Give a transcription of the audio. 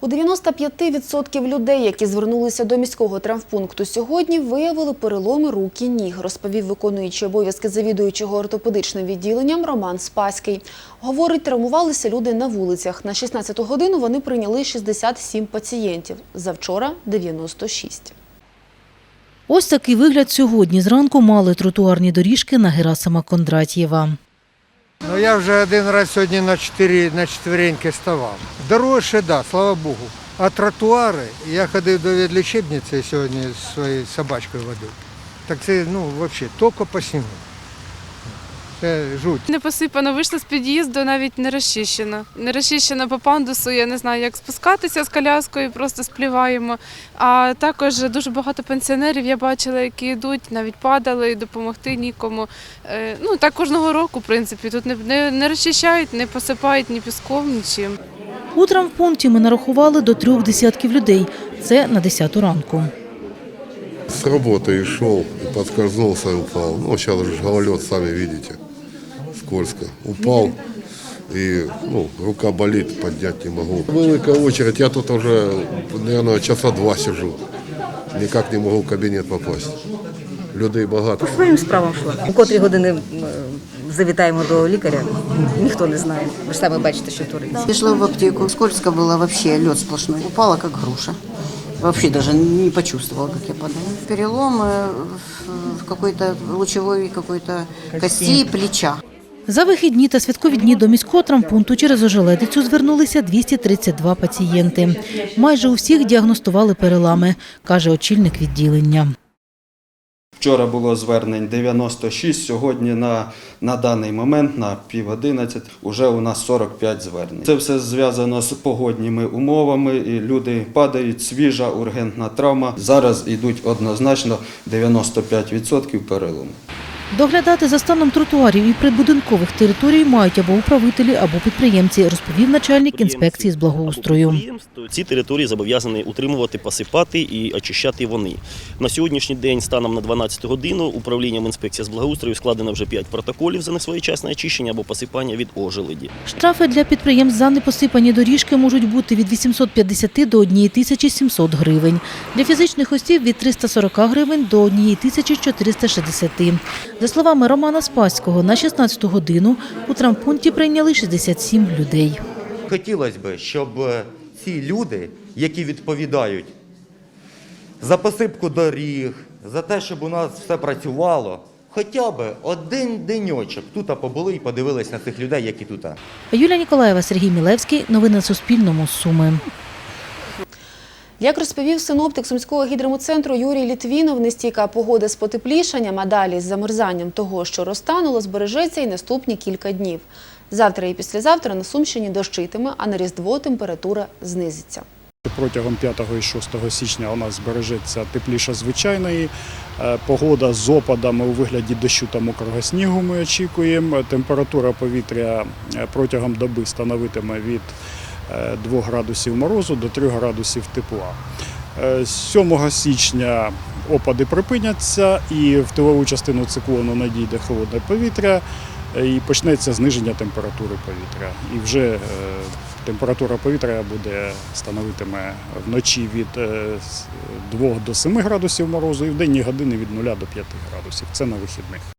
У 95% людей, які звернулися до міського травмпункту сьогодні, виявили переломи рук і ніг, розповів виконуючий обов'язки завідуючого ортопедичним відділенням Роман Спаський. Говорить, травмувалися люди на вулицях. На 16-ту годину вони прийняли 67 пацієнтів. Завчора – 96. Ось такий вигляд сьогодні зранку мали тротуарні доріжки на Герасима Кондратьєва. Ну я вже один раз сьогодні на чотири на четвереньки ставав. Дорожче, да, слава Богу. А тротуари, я ходив до відлічебниці сьогодні з своєю собачкою водив. Так це ну взагалі тільки по снігу. Це жуть. Не посипано, вийшла з під'їзду, навіть не розчищено. Не розчищено по пандусу, я не знаю, як спускатися з коляскою, просто спліваємо. А також дуже багато пенсіонерів я бачила, які йдуть, навіть падали, допомогти нікому. Е, Ну так кожного року, в принципі, тут не, не, не розчищають, не посипають ні піском, нічим. У травмпункті ми нарахували до трьох десятків людей. Це на 10 ранку. С работы и шел, и подскользнулся и упал. Ну, сейчас уже гололед, сами видите, скользко. Упал, и ну, рука болит, поднять не могу. Великая очередь, я тут уже, наверное, часа два сижу. Никак не могу в кабинет попасть. Людей багато. По Своїм справам йшла. У котрі години м, завітаємо до лікаря, ніхто не знає. Ви ж самі бачите, що твориться. Пришла в аптеку, скользко было вообще, лед сплошной. Упала как груша. Вообще даже не почувствовала, как я падала. Переломы в- в какой-то лучевой какой-то кости плеча. За вихідні та святкові дні до міського травмпункту через ожеледицю звернулися 232 пацієнти. Майже у всіх діагностували перелами, каже очільник відділення. Вчора було звернень 96, сьогодні на, на даний момент, на пів 11, вже у нас 45 звернень. Це все зв'язано з погодніми умовами, і люди падають, свіжа ургентна травма. Зараз йдуть однозначно 95% перелому. Доглядати за станом тротуарів і прибудинкових територій мають або управителі, або підприємці, розповів начальник інспекції з благоустрою. Ці території зобов'язані утримувати, посипати і очищати вони. На сьогоднішній день, станом на 12 годину, управлінням інспекції з благоустрою складено вже 5 протоколів за несвоєчасне очищення або посипання від ожеледі. Штрафи для підприємств за непосипані доріжки можуть бути від 850 до 1700 гривень. Для фізичних осіб від 340 гривень до 1460. За словами Романа Спаського, на 16 годину у травмпункті прийняли 67 людей. Хотілося б, щоб е, ці люди, які відповідають за посипку доріг, за те, щоб у нас все працювало, хоча б один деньочок тут побули і подивились на цих людей, які тут. Юлія Ніколаєва, Сергій Мілевський. Новини на Суспільному. Суми. Як розповів синоптик Сумського гідрометцентру Юрій Літвінов, нестійка погода з потеплішанням, а далі з замерзанням того, що розтануло, збережеться і наступні кілька днів. Завтра і післязавтра на Сумщині дощитиме, а на Різдво температура знизиться. Протягом 5 і 6 січня у нас збережеться тепліше звичайної. Е, Погода з опадами у вигляді дощу та мокрого снігу ми очікуємо. Температура повітря е, протягом доби становитиме від 2 градусів морозу до 3 градусів тепла. Е, 7 січня опади припиняться і в тилову частину циклону надійде холодне повітря е, і почнеться зниження температури повітря. І вже е, температура повітря буде становитиме вночі від е, 2 до 7 градусів морозу і в денні години від 0 до 5 градусів. Це на вихідних.